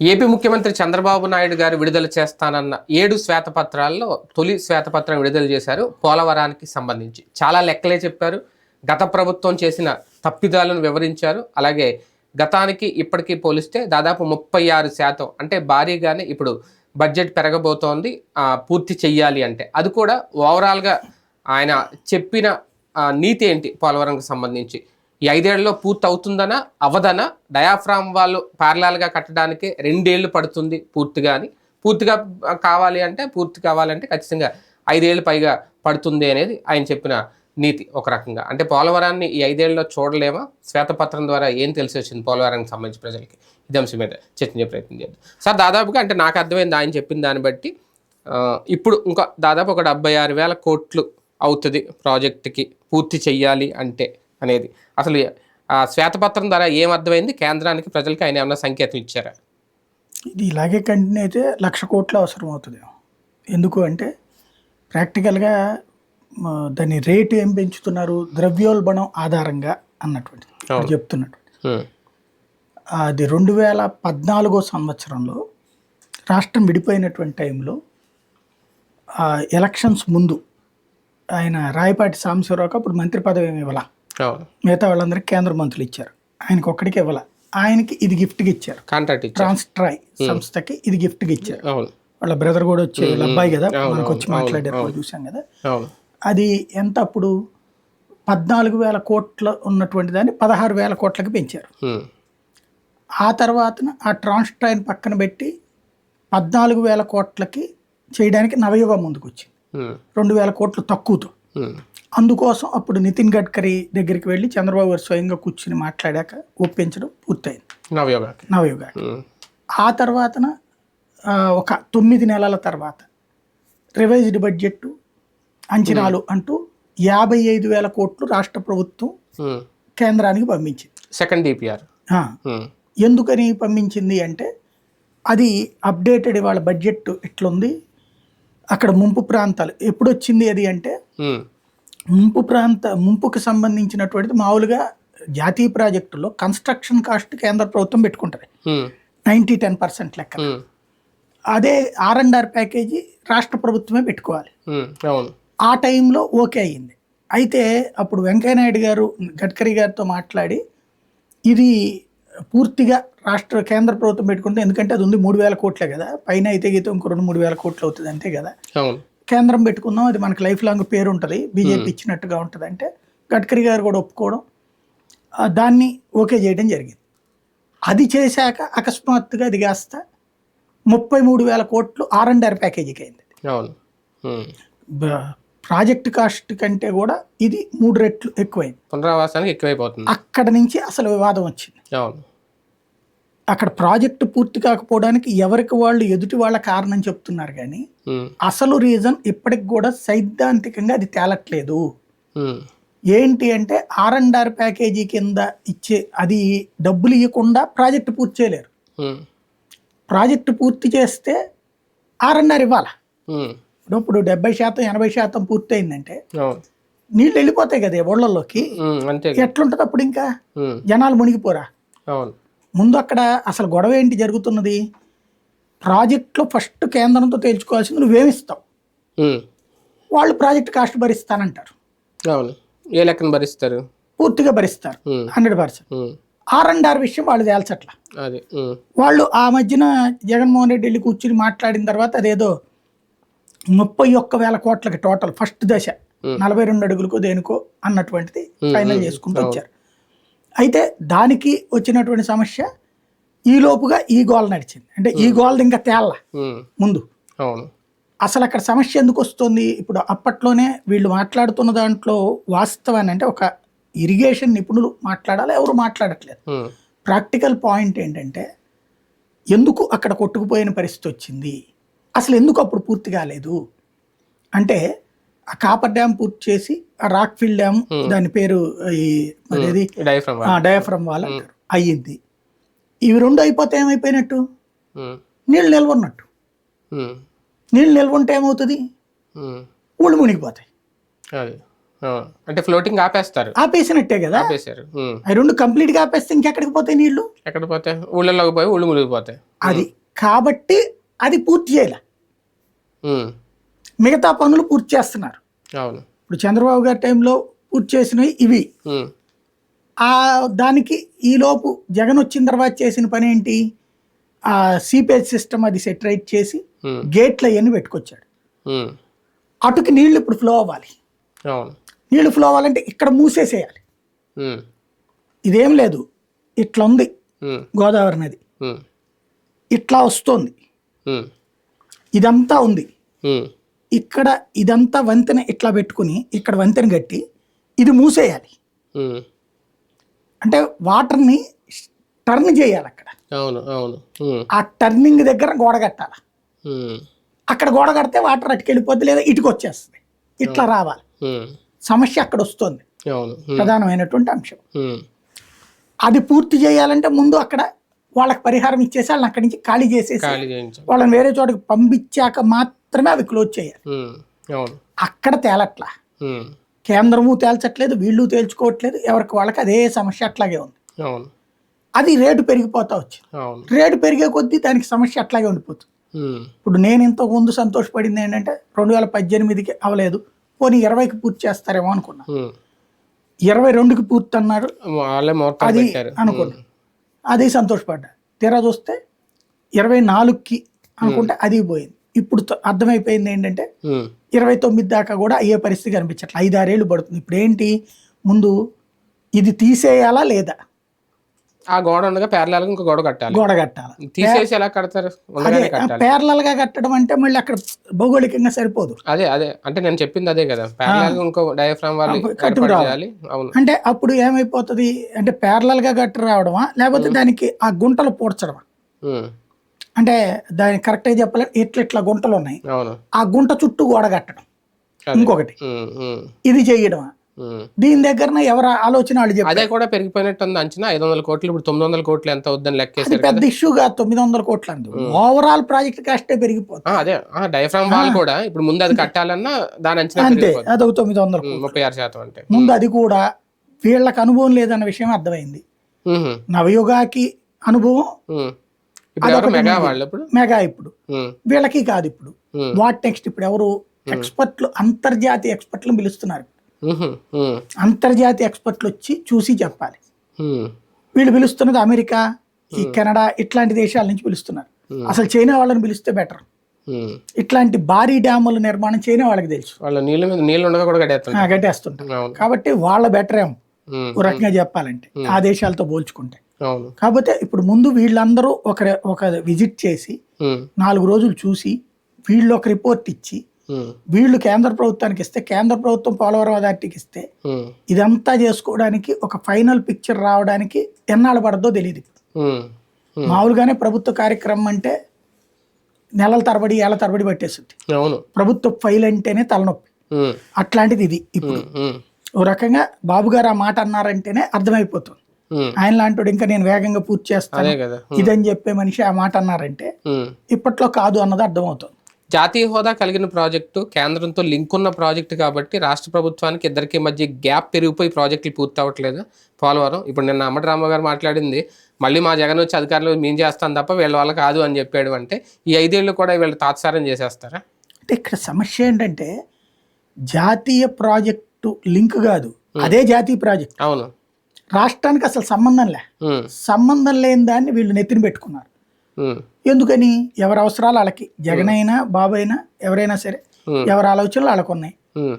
AP ముఖ్యమంత్రి చంద్రబాబు నాయుడు గారు విడుదల చేస్తానన్న ఏడు శ్వేతపత్రాల్లో తొలి శ్వేతపత్రం విడుదల చేశారు పోలవరానికి సంబంధించి. చాలా లెక్కలే చెప్పారు. గత ప్రభుత్వం చేసిన తప్పిదాలను వివరించారు. అలాగే గతానికి ఇప్పటికీ పోలిస్తే దాదాపు ముప్పై ఆరు శాతం అంటే భారీగానే ఇప్పుడు బడ్జెట్ పెరగబోతోంది. పూర్తి చెయ్యాలి అంటే. అది కూడా ఓవరాల్గా ఆయన చెప్పిన నీతి ఏంటి పోలవరంకి సంబంధించి? ఈ ఐదేళ్ళలో పూర్తి అవుతుందనా అవదనా? డయాఫ్రామ్ వాళ్ళు ప్యారలాల్గా కట్టడానికి రెండేళ్ళు పడుతుంది పూర్తిగా అని. పూర్తిగా కావాలి అంటే పూర్తి కావాలంటే ఖచ్చితంగా ఐదేళ్ళు పైగా పడుతుంది అనేది ఆయన చెప్పిన నీతి ఒక రకంగా. అంటే పోలవరాన్ని ఈ ఐదేళ్ళలో చూడలేమా? శ్వేతపత్రం ద్వారా ఏం తెలిసి వచ్చింది పోలవరానికి సంబంధించి ప్రజలకి? ఇది అంశం మీద చర్చించే ప్రయత్నం చేద్దాం. సార్ దాదాపుగా అంటే నాకు అర్థమైంది ఆయన చెప్పిన దాన్ని బట్టి ఇప్పుడు ఇంకా దాదాపు ఒక డెబ్బై ఆరు వేల కోట్లు అవుతుంది ప్రాజెక్టుకి పూర్తి చెయ్యాలి అంటే. అనేది. అసలు ఆ శ్వేతపత్రం ద్వారా ఏం అర్థమైంది? కేంద్రానికి ప్రజలకి ఆయన ఏమన్నా సంకేతం ఇచ్చారా? ఇది ఇలాగే కంటిన్యూ అయితే లక్ష కోట్లు అవసరం అవుతుంది. ఎందుకు అంటే ప్రాక్టికల్గా దాని రేటు ఏం పెంచుతున్నారు? ద్రవ్యోల్బణం ఆధారంగా అన్నటువంటిది. చెప్తున్నట్టు హ్మ్. అది రెండు వేల పద్నాలుగో సంవత్సరంలో రాష్ట్రం విడిపోయినటువంటి టైంలో ఎలక్షన్స్ ముందు ఆయన రాయపాటి సాంబశివరావుకి అప్పుడు మంత్రి పదవి ఏమి ఇవ్వాల? మిగతా వాళ్ళందరికీ కేంద్ర మంత్రులు ఇచ్చారు. ఆయనకి ఒక్కడికి ఇవ్వాల. ఆయనకి ఇది గిఫ్ట్గా ఇచ్చారు. కాంట్రాక్ట్ ఇచ్చారు. ట్రాన్స్ట్రాయ్ సంస్థకి ఇది గిఫ్ట్గా ఇచ్చారు. వాళ్ళ బ్రదర్ కూడా వచ్చి వాళ్ళ అబ్బాయి కదా. మనకు వచ్చి మాట్లాడారు. చూసాం కదా. అది ఎంత అప్పుడు? పద్నాలుగు వేల కోట్ల ఉన్నటువంటి దాన్ని పదహారు వేల కోట్లకి పెంచారు. హ్మ్. ఆ తర్వాత ఆ ట్రాన్స్ట్రైన్ పక్కన పెట్టి పద్నాలుగు వేల కోట్లకి చేయడానికి నవయుగం ముందుకు వచ్చింది. రెండు వేల కోట్లు తక్కువతో. అందుకోసం అప్పుడు నితిన్ గడ్కరీ దగ్గరికి వెళ్ళి చంద్రబాబు గారు స్వయంగా కూర్చుని మాట్లాడాక ఒప్పించడం పూర్తయింది నవయుగ. ఆ తర్వాతన ఒక తొమ్మిది నెలల తర్వాత రివైజ్డ్ బడ్జెట్ అంచనాలు అంటూ యాభై ఐదు వేల కోట్లు రాష్ట్ర ప్రభుత్వం. కేంద్రానికి పంపించింది సెకండ్ డిపిఆర్. ఎందుకని పంపించింది అంటే అది అప్డేటెడ్ ఇవాళ బడ్జెట్ ఇట్లుంది అక్కడ ముంపు ప్రాంతాలు ఎప్పుడు వచ్చింది అది అంటే. ముంపు ప్రాంత ముంపుకు సంబంధించినటువంటిది మామూలుగా జాతీయ ప్రాజెక్టులో కన్స్ట్రక్షన్ కాస్ట్ కేంద్ర ప్రభుత్వం పెట్టుకుంటుంది. నైంటీ టెన్ పర్సెంట్ లెక్క. అదే ఆర్ అండ్ ఆర్ ప్యాకేజీ రాష్ట్ర ప్రభుత్వమే పెట్టుకోవాలి. ఆ టైంలో ఓకే అయ్యింది. అయితే అప్పుడు వెంకయ్యనాయుడు గారు గడ్కరీ గారితో మాట్లాడి ఇది పూర్తిగా రాష్ట్ర కేంద్ర ప్రభుత్వం పెట్టుకుంటే ఎందుకంటే అది ఉంది మూడు వేల కోట్లే కదా పైన అయితే గీత ఇంకో రెండు మూడు వేల కోట్లు అవుతుంది అంతే కదా. కేంద్రం పెట్టుకుందాం అది మనకి లైఫ్ లాంగ్ పేరు ఉంటుంది బీజేపీ ఇచ్చినట్టుగా ఉంటుంది అంటే గడ్కరీ గారు కూడా ఒప్పుకోవడం దాన్ని ఓకే చేయడం జరిగింది. అది చేశాక అకస్మాత్తుగా అది కాస్త ముప్పై మూడు వేల కోట్లు ఆర్ అండ్ ఆర్ ప్యాకేజీకి అయింది ప్రాజెక్ట్ కాస్ట్ కంటే కూడా ఇది మూడు రెట్లు ఎక్కువైంది. పునరావాసానికి ఎక్కువైపోతుంది. అక్కడ నుంచి అసలు వివాదం వచ్చింది. అవును. అక్కడ ప్రాజెక్టు పూర్తి కాకపోవడానికి ఎవరికి వాళ్ళు ఎదుటి వాళ్ళ కారణం చెప్తున్నారు కానీ. అసలు రీజన్ ఇప్పటికి కూడా సైద్ధాంతికంగా అది తేలట్లేదు. ఏంటి అంటే ఆర్ అండ్ ఆర్ ప్యాకేజీ కింద ఇచ్చే అది డబ్బులు ఇవ్వకుండా ప్రాజెక్టు పూర్తి చేయలేరు. ప్రాజెక్టు పూర్తి చేస్తే ఆర్ అండ్ ఆర్ ఇవ్వాలి. ఇప్పుడు డెబ్బై శాతం ఎనభై శాతం పూర్తి అయిందంటే నీళ్ళు వెళ్ళిపోతాయి కదా. అంతే ఎట్లుంటుంది అప్పుడు ఇంకా. జనాలు మునిగిపోరా అవును ముందు అక్కడ అసలు గొడవ ఏంటి జరుగుతున్నది ప్రాజెక్టులో ఫస్ట్ కేంద్రంతో తేల్చుకోవాల్సింది నువ్వేమిస్తావు. వాళ్ళు ప్రాజెక్ట్ కాస్ట్ భరిస్తానంటారు అవును ఏ లెక్కన భరిస్తారు పూర్తిగా భరిస్తారు. Hundred percent. R and R విషయం వాళ్ళు తేల్చట్ల. వాళ్ళు ఆ మధ్యన జగన్మోహన్ రెడ్డి వెళ్ళి కూర్చుని మాట్లాడిన తర్వాత అదేదో ముప్పై ఒక్క వేల కోట్లకి టోటల్ ఫస్ట్ దశ. నలభై రెండు అడుగులకో దేనికో అన్నటువంటిది ఫైనల్. చేసుకుంటూ. వచ్చారు అయితే దానికి వచ్చినటువంటి సమస్య ఈ లోపుగా ఈ గోల్ నడిచింది. అంటే ఈ గోల్ ఇంకా తేళ్ళ. ముందు. అవును. అసలు అక్కడ సమస్య ఎందుకు వస్తుంది? ఇప్పుడు అప్పట్లోనే వీళ్ళు మాట్లాడుతున్న దాంట్లో వాస్తవాన్ని అంటే ఒక ఇరిగేషన్ నిపుణులు మాట్లాడాలి? ఎవరు మాట్లాడట్లేదు. ప్రాక్టికల్ పాయింట్ ఏంటంటే ఎందుకు అక్కడ కొట్టుకుపోయిన పరిస్థితి వచ్చింది? అసలు ఎందుకు అప్పుడు పూర్తి కాలేదు? అంటే ఆ కాపర్ డ్యామ్ పూర్తి చేసి ఆ రాక్ ఫిల్ డ్యామ్ దాని పేరు ఈ అదేది డయాఫ్రమ్ డయాఫ్రమ్ వాల్ అంటారు. అయ్యింది ఇవి రెండు అయిపోతే ఏమైపోయినట్టు. నీళ్ళు నిల్వ ఉన్నట్టు హ్మ్. నీళ్ళు నిల్వ ఉంటే ఏమవుతుంది. ఊళ్ళు మునిగిపోతాయి. అంటే ఫ్లోటింగ్ ఆపేస్తారు. ఆపేసినట్టే కదా? ఆపేశారు. అవి రెండు కంప్లీట్గా ఆపేస్తే ఇంకెక్కడికి పోతాయి నీళ్ళు ఎక్కడ పోతే? ఊళ్ళలోకి పోయి ఊళ్ళు మునిగిపోతాయి. అది. కాబట్టి అది పూర్తి చేయాలి. మిగతా పనులు పూర్తి చేస్తున్నారు ఇప్పుడు చంద్రబాబు గారి టైంలో పూర్తి చేసినవి ఇవి. ఆ దానికి ఈలోపు జగన్ వచ్చిన తర్వాత చేసిన పని ఏంటి ఆ సీపేజ్ సిస్టమ్ అది సెటరైట్ చేసి. గేట్లు అవన్నీ పెట్టుకొచ్చాడు. అటుకి నీళ్ళు ఇప్పుడు ఫ్లో అవ్వాలి నీళ్ళు ఫ్లో అవ్వాలంటే ఇక్కడ మూసేసేయాలి. ఇదేం లేదు ఇట్లా ఉంది. గోదావరి నది. ఇట్లా వస్తుంది. ఇదంతా ఉంది. ఇక్కడ ఇదంతా వంతెన ఇట్లా పెట్టుకుని ఇక్కడ వంతెన కట్టి ఇది మూసేయాలి. అంటే వాటర్ని టర్న్ చేయాలి అక్కడ అవును. ఆ టర్నింగ్ దగ్గర గోడ కట్టాలి. అక్కడ గోడ కడితే వాటర్ అటుకెళ్ళిపోద్ది లేదా ఇటుకు వచ్చేస్తుంది ఇట్లా రావాలి. సమస్య అక్కడ వస్తుంది. ప్రధానమైనటువంటి అంశం. అది పూర్తి చేయాలంటే ముందు అక్కడ వాళ్ళకి పరిహారం ఇచ్చేసి వాళ్ళని అక్కడి నుంచి ఖాళీ చేసేసి వాళ్ళని వేరే చోటకి పంపించాక మాత్రమే అవి క్లోజ్ చేయాలి. అక్కడ తేలట్లా. కేంద్రము తేల్చట్లేదు వీళ్ళు తేల్చుకోవట్లేదు ఎవరికి వాళ్ళకి అదే సమస్య అట్లాగే ఉంది. అది రేటు పెరిగిపోతా వచ్చింది. రేటు పెరిగే కొద్దీ దానికి సమస్య అట్లాగే ఉండిపోతుంది. ఇప్పుడు నేను ఇంతకు ముందు సంతోషపడింది ఏంటంటే రెండు వేల పద్దెనిమిదికి అవ్వలేదు పోనీ ఇరవైకి పూర్తి చేస్తారేమో అనుకున్నా. ఇరవై రెండుకి పూర్తి అన్నారు. అది అనుకున్నా. అది సంతోషపడ్డా. తీరా చూస్తే ఇరవై నాలుగుకి అనుకుంటే అది పోయింది. ఇప్పుడు అర్థమైపోయింది ఏంటంటే. ఇరవై తొమ్మిది దాకా కూడా అయ్యే పరిస్థితి కనిపించట్లేదు ఐదారేళ్ళు పడుతుంది. ఇప్పుడు ఏంటి? ముందు ఇది తీసేయాలా లేదా? ఆ గోడ ఉండగా పేర్లాలకు ఇంకో గోడ కట్టాలి. గోడ కట్టాలి? తీసేసి ఎలా కడతారు? అదే గా కట్టడం అంటే మళ్ళీ అక్కడ భౌగోళికంగా సరిపోదు. అదే అదే. అంటే నేను చెప్పింది అదే కదా. పేర్లాల్ ఇంకో డయాఫ్రామ్ వాళ్ళు కట్టుకు ఏర్పాటు రావాలి. చేయాలి. అవును. అంటే అప్పుడు ఏమైపోతుంది? అంటే పేర్లల్గా కట్టి రావడమా? లేకపోతే దానికి ఆ గుంటలు పూడ్చడమా. అంటే దాని కరెక్ట్గా చెప్పాలంటే ఇట్లా ఇట్లా గుంటలు ఉన్నాయి. ఆ గుంట చుట్టూ గోడ కట్టడం. ఇంకొకటి. ఇది చేయడమా? ఉమ్. దీని దగ్గర ఎవరు ఆలోచన వాళ్ళు అదే కూడా పెరిగిపోయినట్టు ఉంది అంచనా. ఐదు వందల కోట్లు ఇప్పుడు తొమ్మిది వందల కోట్లు ఎంత అవుద్దని లెక్కేశారు పెద్ద ఇష్యూ కాదు. తొమ్మిది వందల కోట్లు అంది. ఓవరాల్ ప్రాజెక్ట్ కాస్టే పెరిగిపోతుంది. అదే. డయాఫ్రామ్ వాల్ కూడా ఇప్పుడు ముందు అది కట్టాలన్నా దాని అంచనా అంతే. అదొక తొమ్మిది వందల ముప్పై ఆరు శాతం అంటే. ముందు అది కూడా వీళ్ళకి అనుభవం లేదన్న విషయం అర్థమైంది. నవయుగాకి అనుభవం మెగా ఇప్పుడు. వీళ్ళకి కాదు ఇప్పుడు. వాట్ నెక్స్ట్ ఇప్పుడు ఎవరు? ఎక్స్పర్ట్లు అంతర్జాతీయ ఎక్స్పర్ట్లు పిలుస్తున్నారు. అంతర్జాతీయ ఎక్స్పర్ట్లు వచ్చి చూసి చెప్పాలి. వీళ్ళు పిలుస్తున్నది అమెరికా ఈ కెనడా ఇట్లాంటి దేశాల నుంచి పిలుస్తున్నారు. అసలు చైనా వాళ్ళని పిలిస్తే బెటర్. ఇట్లాంటి భారీ డ్యాముల నిర్మాణం చైనా వాళ్ళకి తెలుసు. వాళ్ళ నీళ్ళ మీద నీళ్ళు ఉండగా కూడా అవును. కాబట్టి వాళ్ళ బెటర్? ఏమో. ఓ రకంగా చెప్పాలంటే. ఆ దేశాలతో పోల్చుకుంటే. కాకపోతే ఇప్పుడు ముందు వీళ్ళందరూ ఒక ఒక విజిట్ చేసి. నాలుగు రోజులు చూసి వీళ్ళు ఒక రిపోర్ట్ ఇచ్చి. వీళ్ళు కేంద్ర ప్రభుత్వానికి ఇస్తే కేంద్ర ప్రభుత్వం పోలవరం అథారిటీకి ఇస్తే. ఇదంతా చేసుకోవడానికి ఒక ఫైనల్ పిక్చర్ రావడానికి ఎన్నాళ్ళు పడదో తెలియదు. మామూలుగానే ప్రభుత్వ కార్యక్రమం అంటే నెలల తరబడి ఏళ్ళ తరబడి పట్టేస్తుంది ప్రభుత్వ ఫైల్ అంటేనే తలనొప్పి. అట్లాంటిది ఇది ఇప్పుడు. ఓ రకంగా బాబు గారు ఆ మాట అన్నారంటేనే అర్థమైపోతుంది. ఆయన లాంటి ఇంకా నేను వేగంగా పూర్తి చేస్తాను. ఇదని చెప్పే మనిషి ఆ మాట అన్నారంటే. ఇప్పట్లో కాదు అన్నది అర్థమవుతుంది. జాతీయ హోదా కలిగిన ప్రాజెక్టు కేంద్రంతో లింక్ ఉన్న ప్రాజెక్టు కాబట్టి రాష్ట్ర ప్రభుత్వానికి ఇద్దరికి మధ్య గ్యాప్ పెరిగిపోయి ప్రాజెక్టులు పూర్తి అవ్వట్లేదు పోలవరం ఇప్పుడు నిన్న అమ్మటి రామ గారు మాట్లాడింది మళ్ళీ మా జగన్ వచ్చి అధికారులు మేము చేస్తాం తప్ప వీళ్ళ వల్ల కాదు అని చెప్పాడు అంటే ఈ ఐదేళ్ళు కూడా వీళ్ళు తాత్సారం చేసేస్తారా? అంటే ఇక్కడ సమస్య ఏంటంటే జాతీయ ప్రాజెక్టు లింక్ కాదు. అదే జాతీయ ప్రాజెక్ట్. అవును. రాష్ట్రానికి అసలు సంబంధం లే. సంబంధం లేని దాన్ని వీళ్ళు నెత్తిన పెట్టుకున్నారు. ఎందుకని? ఎవరి అవసరాలు వాళ్ళకి. జగన్ అయినా బాబు అయినా ఎవరైనా సరే. ఎవరి ఆలోచనలు వాళ్ళకు ఉన్నాయి. ఉమ్.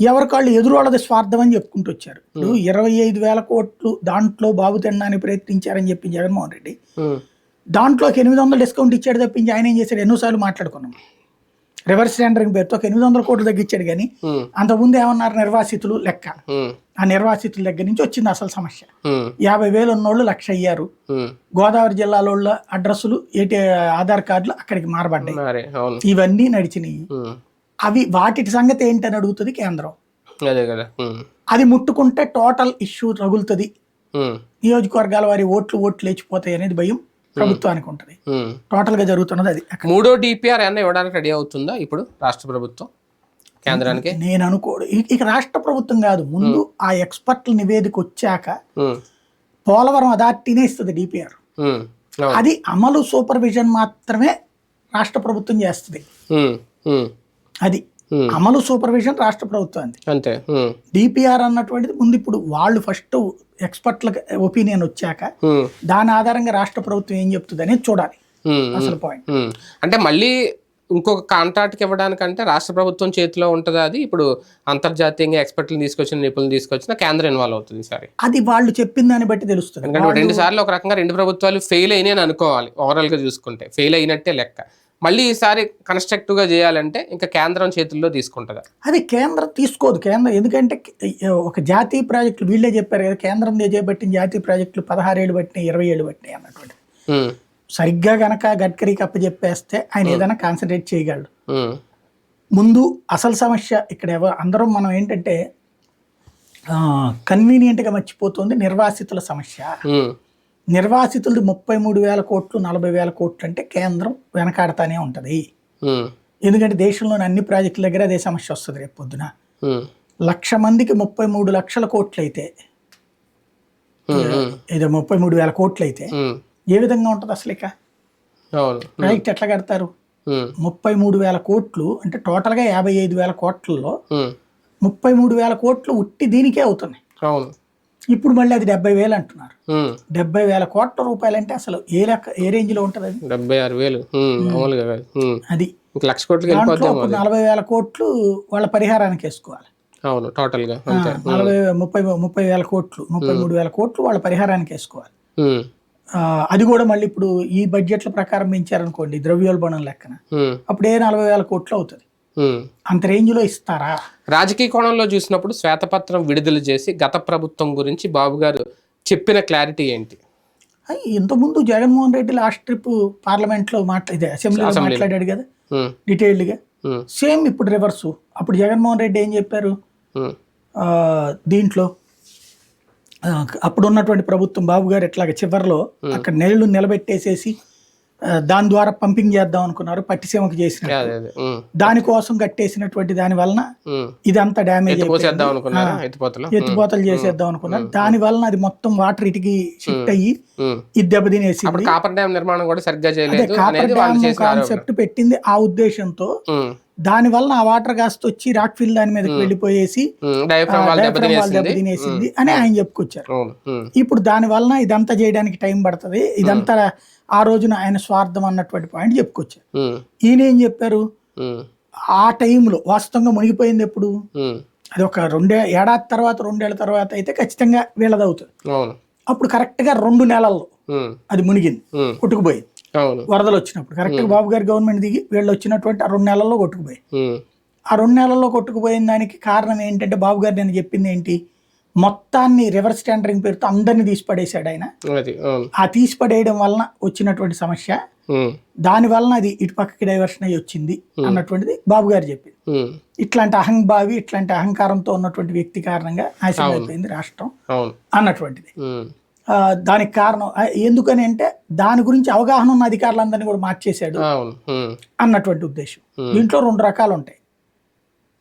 ఎవరికి వాళ్ళు ఎదురు వాళ్ళది స్వార్థం అని చెప్పుకుంటూ వచ్చారు. ఇప్పుడు ఇరవై ఐదు వేల కోట్లు దాంట్లో బాబు తినడానికి ప్రయత్నించారని చెప్పి జగన్మోహన్ రెడ్డి. దాంట్లోకి ఎనిమిది వందలు డిస్కౌంట్ ఇచ్చాడు తప్పించి ఆయన ఏం చేశాడు? ఎన్నోసార్లు మాట్లాడుకున్నాం. రివర్స్ టెండరింగ్ పేరుతో ఒక ఎనిమిది వందల కోట్లు తగ్గించాడు కానీ. అంతకుముందు ఏమన్నారు నిర్వాసితులు లెక్క. ఆ నిర్వాసితుల దగ్గర నుంచి వచ్చింది అసలు సమస్య. యాభై వేలు ఉన్నోళ్ళు లక్ష అయ్యారు. గోదావరి జిల్లాలో అడ్రస్సులు ఏటీ ఆధార్ కార్డులు అక్కడికి మారబడ్డాయి ఇవన్నీ నడిచినాయి. అవి వాటి సంగతి ఏంటని అడుగుతుంది కేంద్రం అదే ముట్టుకుంటే టోటల్ ఇష్యూ రగులుతుంది. నియోజకవర్గాల వారి ఓట్లు ఓట్లు లేచిపోతాయి అనేది భయం ప్రభుత్వానికి ఉంటుంది. టోటల్గా జరుగుతున్నది అది. మూడో డిపిఆర్ అన్న ఇవ్వడానికి రెడీ అవుతుందా ఇప్పుడు రాష్ట్ర ప్రభుత్వం? కేంద్రానికి? నేను అనుకోడు. ఇ- ఇక రాష్ట్ర ప్రభుత్వం కాదు. ముందు ఆ ఎక్స్పర్ట్ల నివేదిక వచ్చాక పోలవరం అథారిటీనే ఇస్తుంది డిపిఆర్. అది అమలు సూపర్విజన్ మాత్రమే రాష్ట్ర ప్రభుత్వం చేస్తుంది. అది. అమలు సూపర్విజన్ రాష్ట్ర ప్రభుత్వం అంతే. డిపిఆర్ అన్నటువంటిది ముందు ఇప్పుడు వాళ్ళు ఫస్ట్ ఎక్స్పర్ట్ల ఒపీనియన్ వచ్చాక దాని ఆధారంగా రాష్ట్ర ప్రభుత్వం ఏం చెప్తుంది అనేది చూడాలి. అసలు పాయింట్. అంటే మళ్ళీ ఇంకొక కాంట్రాక్ట్కి ఇవ్వడానికంటే రాష్ట్ర ప్రభుత్వం చేతిలో ఉంటుంది అది? ఇప్పుడు అంతర్జాతీయంగా ఎక్స్పర్ట్లు తీసుకొచ్చిన నిపుణులు తీసుకొచ్చిన కేంద్రం ఇన్వాల్వ్ అవుతుంది సరే అది వాళ్ళు చెప్పిన దాన్ని బట్టి తెలుస్తుంది. రెండు సార్లు ఒక రకంగా రెండు ప్రభుత్వాలు ఫెయిల్ అయినాయి అని అనుకోవాలి. ఓవరాల్గా చూసుకుంటే ఫెయిల్ అయినట్టే లెక్క. మళ్ళీ ఈసారి కన్స్ట్రక్టివ్గా చేయాలంటే ఇంకా కేంద్రం చేతుల్లో తీసుకుంటుందా? అది కేంద్రం తీసుకోదు. కేంద్రం ఎందుకంటే ఒక జాతీయ ప్రాజెక్టులు వీళ్ళే చెప్పారు కదా కేంద్రం చేపట్టిన జాతీయ ప్రాజెక్టులు పదహారేళ్ళు పట్టినాయి ఇరవై ఏళ్ళు పట్టినాయి అన్నటువంటి. సరిగ్గా గనక గడ్కరీకి అప్పచెప్పేస్తే ఆయన ఏదైనా కాన్సన్ట్రేట్ చేయగలడు. ముందు అసలు సమస్య ఇక్కడ అందరం మనం ఏంటంటే కన్వీనియంట్గా మర్చిపోతుంది నిర్వాసితుల సమస్య. నిర్వాసితులది ముప్పై మూడు వేల కోట్లు నలభై వేల కోట్లు అంటే కేంద్రం వెనకాడతానే ఉంటుంది. ఎందుకంటే దేశంలోని అన్ని ప్రాజెక్టుల దగ్గర అదే సమస్య వస్తుంది రేపు పొద్దున. లక్ష మందికి ముప్పై మూడు లక్షల కోట్లు అయితే ఏదో ముప్పై మూడు వేల కోట్లు అయితే ఏ విధంగా ఉంటుంది అసలు ఇక? ప్రాజెక్ట్ ఎట్లా కడతారు? ముప్పై మూడు వేల కోట్లు అంటే టోటల్గా యాభై ఐదు వేల కోట్లలో ముప్పై మూడు వేల కోట్లు ఉట్టి దీనికే అవుతున్నాయి. ఇప్పుడు మళ్ళీ అది డెబ్బై వేలు అంటున్నారు. డెబ్బై వేల కోట్ల రూపాయలంటే అసలు ఏ లెక్క ఏ రేంజ్లో ఉంటుంది అది? డెబ్బై ఆరు వేలు. అది. లక్ష నలభై వేల కోట్లు వాళ్ళ పరిహారానికి వేసుకోవాలి. అవును టోటల్గా నలభై ముప్పై ముప్పై వేల కోట్లు ముప్పై మూడు వేల కోట్లు వాళ్ళ పరిహారానికి వేసుకోవాలి. అది కూడా మళ్ళీ ఇప్పుడు ఈ బడ్జెట్ల ప్రకారం పెంచారనుకోండి ద్రవ్యోల్బణం లెక్కన. అప్పుడే నలభై వేల కోట్లు అవుతుంది. అంత రేంజ్లో ఇస్తారా? రాజకీయ కోణంలో చూసినప్పుడు శ్వేతపత్రం విడుదల చేసి గత ప్రభుత్వం గురించి బాబు గారు చెప్పిన క్లారిటీ ఏంటి? ఇంతకుముందు జగన్మోహన్ రెడ్డి లాస్ట్ ట్రిప్ పార్లమెంట్లో మాట్లా ఇదే అసెంబ్లీలో. మాట్లాడాడు కదా డీటెయిల్డ్గా. సేమ్ ఇప్పుడు రివర్సు. అప్పుడు జగన్మోహన్ రెడ్డి ఏం చెప్పారు? దీంట్లో అప్పుడు ఉన్నటువంటి ప్రభుత్వం బాబు గారు ఎట్లాగ చివరిలో అక్కడ నెలలు నిలబెట్టేసేసి దాని ద్వారా పంపింగ్ చేద్దాం అనుకున్నారు పట్టిసీమకు చేసిన అదే అదే. ఉమ్, దానికోసం కట్టేసినటువంటి దాని వలన. ఇదంతా డ్యామేజ్ అనుకున్నారా ఎత్తిపోతలు. చేసేద్దాం అనుకున్నారు. దాని వలన అది మొత్తం వాటర్ ఇటుకి షిఫ్ట్ అయ్యి. ఇది దెబ్బతినేసింది. అప్పుడు కాపర్ డ్యామ్ నిర్మాణం కూడా సరిగ్గా కాపర్ డ్యామ్ చేసిన కాన్సెప్ట్ పెట్టింది ఆ ఉద్దేశంతో దాని వలన ఆ వాటర్ కాస్త వచ్చి రాక్ ఫిల్ దాని మీదకి వెళ్ళిపోయేసి అని ఆయన చెప్పుకొచ్చారు. ఇప్పుడు దాని వలన ఇదంతా చేయడానికి టైం పడుతుంది. ఇదంతా ఆ రోజున ఆయన స్వార్థం అన్నటువంటి పాయింట్ చెప్పుకొచ్చారు. ఈయన ఏం చెప్పారు? ఆ టైంలో వాస్తవంగా మునిగిపోయింది ఎప్పుడు? అది ఒక రెండే ఏడాది తర్వాత రెండేళ్ళ తర్వాత అయితే ఖచ్చితంగా వీళ్ళది అవుతుంది అవును. అప్పుడు కరెక్ట్గా రెండు నెలల్లో అది మునిగింది కొట్టుకుపోయింది. వరదలు వచ్చినప్పుడు కరెక్ట్గా బాబు గారి గవర్నమెంట్ దిగి వీళ్ళు వచ్చినటువంటి ఆ రెండు నెలల్లో కొట్టుకుపోయి ఉమ్, ఆ రెండు నెలల్లో కొట్టుకుపోయిన దానికి కారణం ఏంటంటే బాబు గారు నేను చెప్పింది ఏంటి? మొత్తాన్ని రివర్స్ టెండరింగ్ పేరుతో అందరినీ తీసి పడేశాడు ఆయన ఆ తీసి పడేయడం వలన వచ్చినటువంటి సమస్య దాని వలన అది ఇటు పక్కకి డైవర్షన్ అయ్యి వచ్చింది అన్నటువంటిది బాబు గారు చెప్పింది. ఇట్లాంటి అహంభావి ఇట్లాంటి అహంకారంతో ఉన్నటువంటి వ్యక్తి కారణంగా నాశనం అయిపోయింది రాష్ట్రం అన్నటువంటిది. దానికి కారణం ఎందుకని అంటే దాని గురించి అవగాహన ఉన్న అధికారులందరినీ కూడా మార్చేశాడు అన్నటువంటి ఉద్దేశం. దీంట్లో రెండు రకాలు ఉంటాయి.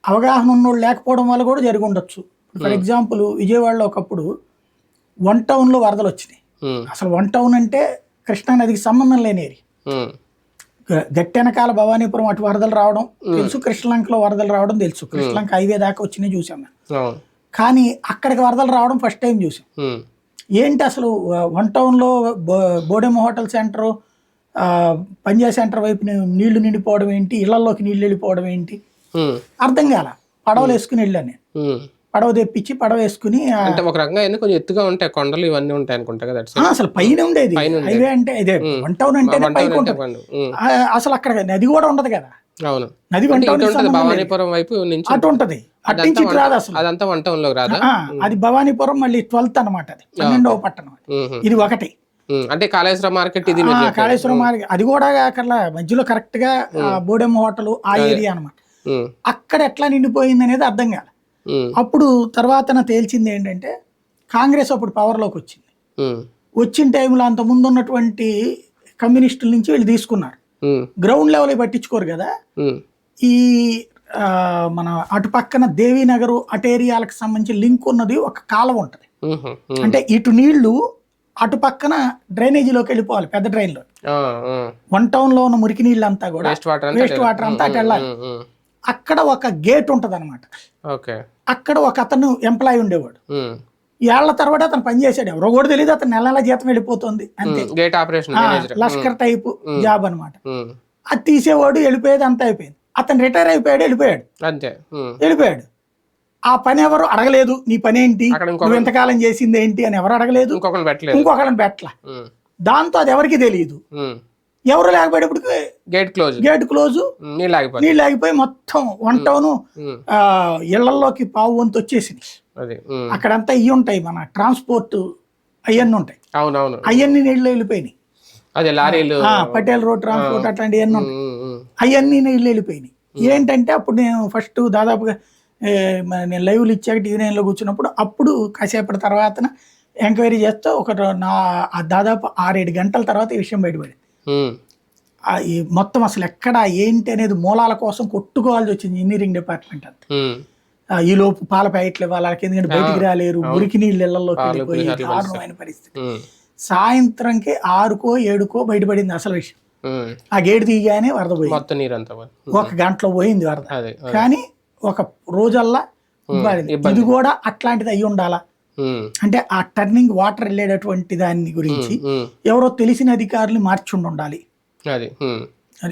అవగాహన ఉన్నోళ్ళు లేకపోవడం వల్ల కూడా జరిగి ఉండొచ్చు. ఫర్ ఎగ్జాంపుల్ విజయవాడలో ఒకప్పుడు వన్ టౌన్లో వరదలు వచ్చినాయి. అసలు వన్ టౌన్ అంటే కృష్ణా నదికి సంబంధం లేని గట్టెనకాల భవానీపురం అటు వరదలు రావడం తెలుసు కృష్ణలంకలో వరదలు రావడం తెలుసు. కృష్ణలంక హైవే దాకా వచ్చినాయి చూసాం కానీ అక్కడికి వరదలు రావడం ఫస్ట్ టైం చూసాం. ఏంటి అసలు వన్ టౌన్లో బో- Bodemma hotel center Panja center వైపు నీళ్ళు నిండిపోవడం ఏంటి ఇళ్ళలోకి నీళ్ళు వెళ్ళిపోవడం ఏంటి? అర్థం కాల. పడవలు వేసుకుని వెళ్ళాను నేను. పడవ తెప్పించి పడవ వేసుకుని అంటే ఒక రకంగా కొంచెం ఎత్తుగా ఉంటాయి కొండలు ఇవన్నీ ఉంటాయి అనుకుంటా కదా అసలు పైన ఉండేది. హైవే అంటే ఇదే వన్ టౌన్ అంటే. పైకి ఉంటుంది. అసలు అక్కడ నది కూడా ఉండదు కదా. అవును. నది భవానీపురం వైపు నుంచి. అటు ఉంటది. అటు నుంచి ఇటు రాదు అసలు. అదంతా వన్ టౌన్లో రాదా? ఆ, అది భవానీపురం మళ్ళీ ట్వెల్త్ అన్నమాట అది. పన్నెండవ పట్టణం ఇది ఒకటి. అంటే కాళేశ్వరం మార్కెట్ ఇది. కాళేశ్వరం మార్గం అది కూడా అక్కడ మధ్యలో కరెక్ట్గా బోడెమ్మ హోటల్ ఆ ఏరియా అన్నమాట. ఉమ్, అక్కడ ఎట్లా నిండిపోయింది అనేది అర్థం కాదు అప్పుడు తర్వాత తేల్చింది ఏంటంటే కాంగ్రెస్ అప్పుడు పవర్లోకి వచ్చింది. వచ్చిన టైంలో అంత ముందు ఉన్నటువంటి కమ్యూనిస్టుల నుంచి వీళ్ళు తీసుకున్నారు. గ్రౌండ్ లెవెల్ పట్టించుకోరు కదా? ఈ మన అటు పక్కన దేవీనగర్ అటు ఏరియాలకు సంబంధించి లింక్ ఉన్నది ఒక కాలం ఉంటుంది. అంటే ఇటు నీళ్ళు అటు పక్కన డ్రైనేజీలోకి వెళ్ళిపోవాలి పెద్ద డ్రైన్లో. ఆ, ఆ. వన్ టౌన్లో ఉన్న మురికి నీళ్ళు అంతా కూడా వేస్ట్ వాటర్ అంతా అటు వెళ్ళాలి. అక్కడ ఒక గేట్ ఉంటుంది అనమాట అక్కడ ఒక అతను ఎంప్లాయ్ ఉండేవాడు. ఏళ్ళ తర్వాత అతను పనిచేసాడు ఎవరో కూడా తెలియదు అతను నెల నెల జీతం వెళ్ళిపోతుంది. అంతే. గేట్ ఆపరేషన్ లష్కర్ టైప్ జాబ్ అన్నమాట. ఉమ్. అది తీసేవాడు వెళ్ళిపోయేది అంతా అయిపోయింది. అతను రిటైర్ అయిపోయాడు వెళ్ళిపోయాడు. అంతే. వెళ్ళిపోయాడు. ఆ పని ఎవరు అడగలేదు. నీ పని ఏంటి? నువ్వు ఎంతకాలం చేసింది ఏంటి అని ఎవరు అడగలేదు. ఇంకొకళ్ళని పెట్టల. దాంతో అది ఎవరికి తెలియదు. ఎవరు లేకపోయేటప్పటికి గేట్ క్లోజ్ గేట్ క్లోజు. నీళ్ళు ఆగిపోయి. మొత్తం వన్ టౌన్. ఇళ్ళలోకి పావు వంతు వచ్చేసింది. అక్కడంతా ఇవి ఉంటాయి మన ట్రాన్స్పోర్ట్ అవన్నీ ఉంటాయి. అవునవును. అవన్నీ నీళ్ళు వెళ్ళిపోయినాయి. అదే లారీలు. పటేల్ రోడ్ ట్రాన్స్పోర్ట్ అట్లాంటివి అన్నీ ఉంటాయి. అవన్నీ నీళ్ళు వెళ్ళిపోయినాయి. ఏంటంటే అప్పుడు నేను ఫస్ట్ దాదాపుగా నేను లైవ్లు ఇచ్చాక టీవీ నైన్లో కూర్చున్నప్పుడు అప్పుడు కాసేపటి తర్వాత ఎంక్వైరీ చేస్తే ఒక నా ఆ దాదాపు ఆరేడు గంటల తర్వాత ఈ విషయం బయటపడింది. ఉమ్. ఆ ఈ మొత్తం అసలు ఎక్కడ ఏంటి అనేది మూలాల కోసం కొట్టుకోవాల్సి వచ్చింది ఇంజనీరింగ్ డిపార్ట్మెంట్ అంతా. ఈ లోపు పాల ప్యాకెట్లు ఇవ్వాలి ఎందుకంటే బయటికి రాలేరు మురికి నీళ్ళు ఇళ్ళలోకి వెళ్ళిపోయి దారుణమైన పరిస్థితి. సాయంత్రంకి ఆరుకో ఏడుకో బయటపడింది అసలు విషయం. ఆ గేటు తీయగానే వరద పోయింది. ఒక గంటలో పోయింది వరద. కానీ ఒక రోజల్లా. ఇది కూడా అట్లాంటిది అయి ఉండాలా. అంటే ఆ టర్నింగ్ వాటర్ వెళ్ళేటటువంటి దాని గురించి. ఎవరో తెలిసిన అధికారులు మార్చుండి ఉండాలి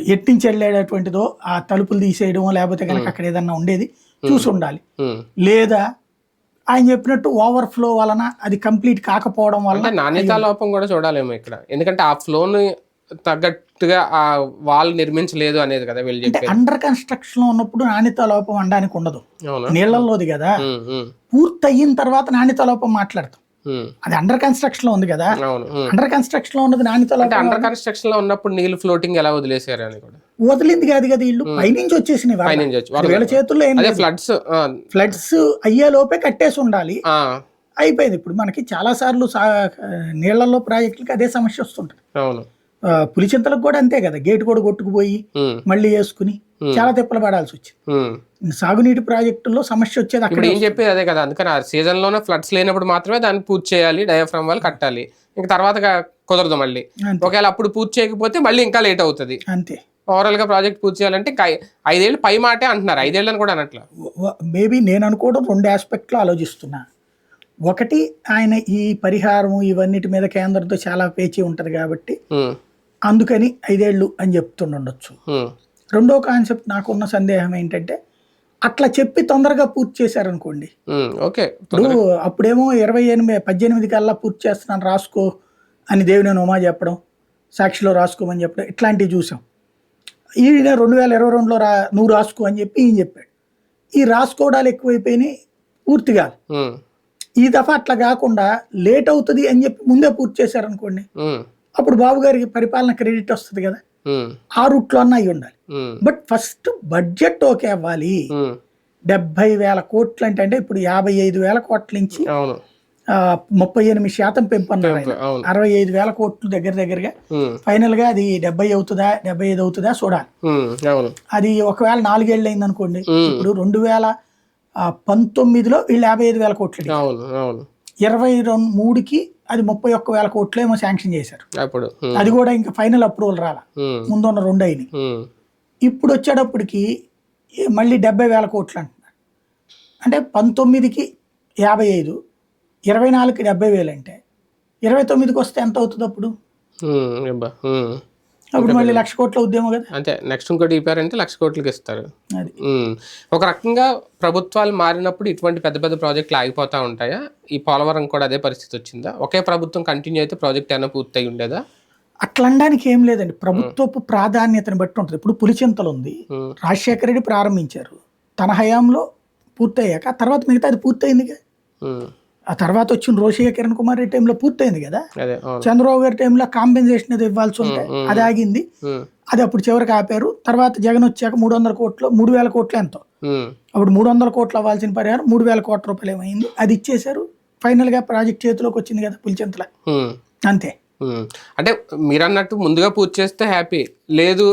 ఎట్టించి వెళ్ళేటటువంటిదో ఆ తలుపులు తీసేయడం లేకపోతే కనుక అక్కడ ఏదన్నా ఉండేది చూసి ఉండాలి. లేదా ఆయన చెప్పినట్టు ఓవర్ఫ్లో వలన అది కంప్లీట్ కాకపోవడం వలన నాణ్యతా లోపం కూడా చూడాలేమో ఇక్కడ. ఎందుకంటే ఆ ఫ్లోని తగ్గట్టుగా ఆ వాల్ నిర్మించలేదు అనేది కదా వీళ్ళు అండర్ కన్స్ట్రక్షన్లో ఉన్నప్పుడు నాణ్యత లోపం అనడానికి ఉండదు. నీళ్ళలోది కదా. పూర్తి అయిన తర్వాత నాణ్యత లోపం మాట్లాడతాం. అది అండర్ కన్స్ట్రక్షన్లో ఉంది కదా. అండర్ కన్స్ట్రక్షన్లో ఉన్నది నాణ్యత లోపం అండర్ కన్స్ట్రక్షన్లో ఉన్నప్పుడు నీళ్ళు ఫ్లోటింగ్ ఎలా వదిలేసారు అని కూడా. వదిలింది కాదు కదా ఇల్లు? పైనుంచి వచ్చేసినాయి వరద. పైనుంచి వచ్చి అది వీళ్ళ చేతుల్లో ఏం ఫ్లడ్స్ ఫ్లడ్స్ అయ్యే లోపే కట్టేసి ఉండాలి. అయిపోయింది. ఇప్పుడు మనకి చాలా సార్లు నీళ్ళలో ప్రాజెక్టులకి అదే సమస్య వస్తుంటది. పులిచింతలకు కూడా అంతే కదా. గేట్ కూడా కొట్టుకుపోయి. మళ్ళీ వేసుకుని చాలా తిప్పలు పడాల్సి వచ్చింది. సాగునీటి ప్రాజెక్టుల్లో సమస్య వచ్చేది అక్కడ ఏం చెప్పేది అదే కదా. అందుకని ఆ సీజన్లోనే ఫ్లడ్స్ లేనప్పుడు మాత్రమే దాన్ని పూర్తి చేయాలి డయాఫ్రామ్ వాళ్ళు కట్టాలి. ఇంకా తర్వాత కుదరదు మళ్ళీ. ఒకవేళ అప్పుడు పూర్తి చేయకపోతే మళ్ళీ ఇంకా లేట్ అవుతుంది. అంతే. ఓవరాల్గా ప్రాజెక్ట్ పూర్తి చేయాలంటే ఐదేళ్ళు పై మాటే అంటున్నారు. ఐదేళ్ళని కూడా అనట్లా. మేబీ నేను అనుకోవడం రెండు ఆస్పెక్ట్లో ఆలోచిస్తున్నా. ఒకటి ఆయన ఈ పరిహారం ఇవన్నిటి మీద కేంద్రంతో చాలా పేచీ ఉంటుంది కాబట్టి. అందుకని ఐదేళ్ళు అని చెప్తుండొచ్చు. రెండో కాన్సెప్ట్ నాకున్న సందేహం ఏంటంటే అట్లా చెప్పి తొందరగా పూర్తి చేశారనుకోండి. ఓకే. ఇప్పుడు అప్పుడేమో ఇరవై ఎనిమిది పద్దెనిమిది కల్లా పూర్తి చేస్తున్నాను రాసుకో అని దేవుని ఉమా చెప్పడం సాక్షిలో రాసుకోమని చెప్పడం ఇట్లాంటివి చూసాం. ఈయన రెండు వేల ఇరవై రెండులో రా నువ్వు రాసుకో అని చెప్పి ఈయన చెప్పాడు ఈ రాసుకోవడాలు ఎక్కువైపోయినాయి పూర్తి కాదు. ఈ దఫా అట్లా కాకుండా లేట్ అవుతుంది అని చెప్పి ముందే పూర్తి చేశారనుకోండి ఉమ్. అప్పుడు బాబు గారికి పరిపాలన క్రెడిట్ వస్తుంది కదా. ఆ రూట్లో అన్న అయి ఉండాలి. బట్ ఫస్ట్ బడ్జెట్ ఓకే అవ్వాలి. డెబ్బై వేల కోట్లు అంటే అంటే ఇప్పుడు యాభై ఐదు వేల కోట్ల నుంచి ముప్పై ఎనిమిది శాతం పెంపు అన్నారు ఆయన. అవును అరవై ఐదు వేల కోట్లు దగ్గర దగ్గరగా. ఫైనల్గా అది డెబ్బై అవుతుందా డెబ్బై ఐదు అవుతుందా చూడాలి అది ఒకవేళ నాలుగేళ్ళు అయింది అనుకోండి. ఇప్పుడు రెండు వేల పంతొమ్మిదిలో వీళ్ళు యాభై ఐదు వేల కోట్లు ఇరవై రెండు మూడుకి అది ముప్పై ఒక్క వేల కోట్లు ఏమో శాంక్షన్ చేశారు అప్పుడు. అది కూడా ఇంకా ఫైనల్ అప్రూవల్ రాల. ముందున్న రెండు అయినాయి ఉమ్. ఇప్పుడు వచ్చేటప్పటికి మళ్ళీ డెబ్బై వేల కోట్లు అంటున్నారు అంటే పంతొమ్మిదికి యాభై ఐదు ఇరవై నాలుగుకి డెబ్బై వేలు అంటే ఇరవై తొమ్మిదికి వస్తే ఎంత అవుతుంది అప్పుడు. అప్పుడు మళ్ళీ లక్ష కోట్ల ఉద్యమం కదా? అంతే నెక్స్ట్ ఇంకోటి ఇప్పారంటే లక్ష కోట్లకి ఇస్తారు. ఒక రకంగా ప్రభుత్వాలు మారినప్పుడు ఇటువంటి పెద్ద పెద్ద ప్రాజెక్టులు ఆగిపోతా ఉంటాయా? ఈ పోలవరం కూడా అదే పరిస్థితి వచ్చిందా? ఒకే ప్రభుత్వం కంటిన్యూ అయితే ప్రాజెక్ట్ అయినా పూర్తయి ఉండేదా? అట్లా అనడానికి ఏం లేదండి. ప్రభుత్వపు ప్రాధాన్యతను బట్టి ఉంటుంది. ఇప్పుడు పులిచింతలు ఉంది. రాజశేఖర రెడ్డి ప్రారంభించారు. తన హయాంలో పూర్తయ్యాక తర్వాత మిగతా అది పూర్తయింది కదా ఉమ్. ఆ తర్వాత వచ్చిన రోషయ్య కిరణ్ కుమార్ రెడ్డి టైంలో పూర్తయింది కదా చంద్రబాబు గారి టైంలో కాంపెన్సేషన్ అది ఇవ్వాల్సి ఉంటే. అది ఆగింది. అది అప్పుడు చివరికి ఆపారు తర్వాత జగన్ వచ్చాక మూడు వందల కోట్లు మూడు వేల కోట్లు ఎంతో. అప్పుడు మూడు వందల కోట్లు అవ్వాల్సిన పరిహారం మూడు వేల కోట్ల రూపాయలు ఏమైంది అది ఇచ్చేశారు ఫైనల్గా ప్రాజెక్ట్ చేతిలోకి వచ్చింది కదా పులిచింతల. అంతే. అంటే మీరు అన్నట్టు ముందుగా పూర్తి చేస్తే హ్యాపీ లేదు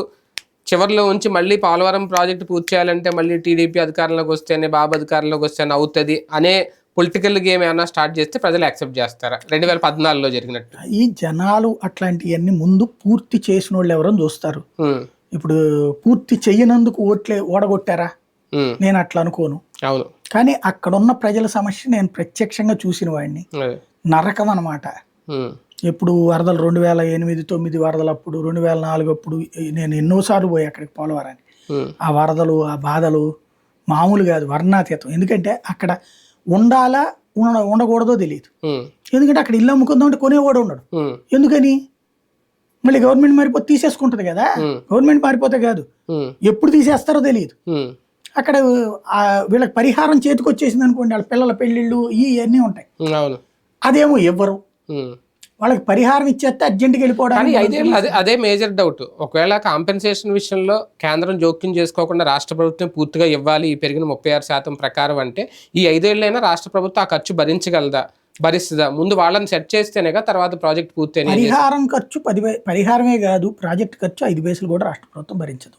చివరిలో ఉంచి మళ్ళీ పోలవరం ప్రాజెక్టు పూర్తి చేయాలంటే మళ్ళీ టీడీపీ అధికారంలోకి వస్తేనే బాబు అధికారంలోకి వస్తేనే అవుతుంది అనే పొలిటికల్ గేమ్ ఏమైనా స్టార్ట్ చేస్తే ప్రజలు యాక్సెప్ట్ చేస్తారా? రెండు వేల పద్నాలుగులో జరిగినట్టు. ఈ జనాలు అట్లాంటివన్నీ ముందు పూర్తి చేసిన వాళ్ళు ఎవరని చూస్తారు ఇప్పుడు పూర్తి చెయ్యనందుకు ఓట్లే ఓడగొట్టారా? నేను అట్లా అనుకోను. అవును. కానీ అక్కడున్న ప్రజల సమస్య నేను ప్రత్యక్షంగా చూసిన వాడిని. నరకం అన్నమాట. ఉమ్, ఎప్పుడు వరదలు రెండు వేల ఎనిమిది తొమ్మిది వరదలు అప్పుడు రెండు వేల నాలుగు అప్పుడు నేను ఎన్నోసార్లు పోయి అక్కడికి పోలవరానికి. ఉమ్, ఆ వరదలు ఆ బాధలు మామూలు కాదు వర్ణాతీతం. ఎందుకంటే అక్కడ ఉండాలా ఉండ ఉండకూడదో తెలియదు ఎందుకంటే అక్కడ ఇల్లు అమ్ముకుందామంటే కొనేవాడు ఉండడు. ఎందుకని? మళ్ళీ గవర్నమెంట్ మారిపోతే తీసేసుకుంటది కదా. గవర్నమెంట్ మారిపోతే కాదు. ఎప్పుడు తీసేస్తారో తెలియదు అక్కడ వీళ్ళకి పరిహారం చేతికి వచ్చేసింది అనుకోండి వాళ్ళ పిల్లల పెళ్ళిళ్ళు ఇవన్నీ ఉంటాయి. అదేమో ఇవ్వరు. వాళ్ళకి పరిహారం ఇచ్చేస్తే అర్జెంట్కి వెళ్ళిపోవడానికి ఐదేళ్ళు అదే అదే మేజర్ డౌట్. ఒకవేళ కాంపెన్సేషన్ విషయంలో కేంద్రం జోక్యం చేసుకోకుండా రాష్ట్ర ప్రభుత్వం పూర్తిగా ఇవ్వాలి ఈ పెరిగిన ముప్పై ఆరు శాతం ప్రకారం అంటే ఈ ఐదేళ్ళైనా రాష్ట్ర ప్రభుత్వం ఆ ఖర్చు భరించగలదా? భరిస్తుందా? ముందు వాళ్ళని సెట్ చేస్తేనేగా తర్వాత ప్రాజెక్ట్ పూర్తి పరిహారం ఖర్చు పది పరిహారమే కాదు ప్రాజెక్ట్ ఖర్చు ఐదు పైసలు కూడా రాష్ట్ర ప్రభుత్వం భరించదు.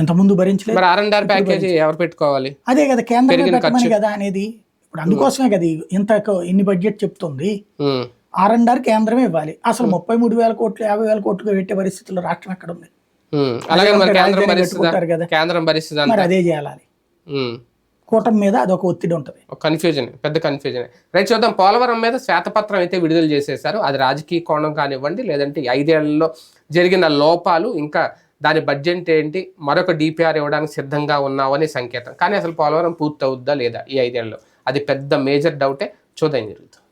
ఇంతకుముందు భరించలేదు. మరి ఆర్ అండ్ ఆర్ ప్యాకేజీ ఎవరు పెట్టుకోవాలి? అదే కదా పెట్టమని ఖర్చు. కదా అనేది. ఇప్పుడు అందుకోసమే కదా ఇంత ఇన్ని బడ్జెట్ చెప్తుంది. ఉమ్, ఆర్ అండ్ ఆర్ కేంద్రమే ఇవ్వాలి. అసలు ముప్పై మూడు వేల కోట్లు యాభై వేల కోట్లు పెట్టే పరిస్థితుల్లో రాష్ట్రం ఎక్కడ ఉంది. అలాగే మరి కేంద్రం పెట్టుకుంటారు కదా. కేంద్రం మరి అదే చేయాలి. కూటమి మీద అదొక ఒత్తిడి ఉంటుంది. ఒక కన్ఫ్యూజన్ పెద్ద కన్ఫ్యూజన్ రైట్ చూద్దాం. పోలవరం మీద శ్వేతపత్రం అయితే విడుదల చేసేశారు. అది రాజకీయ కోణం కానివ్వండి లేదంటే ఈ ఐదేళ్ళలో జరిగిన లోపాలు ఇంకా దాని బడ్జెట్ ఏంటి మరొక డిపిఆర్ ఇవ్వడానికి సిద్ధంగా ఉన్నామని సంకేతం. కానీ అసలు పోలవరం పూర్తి అవుద్దా లేదా ఈ ఐదేళ్ళలో? అది పెద్ద మేజర్ డౌటే చూద్దాం జరుగుతుంది.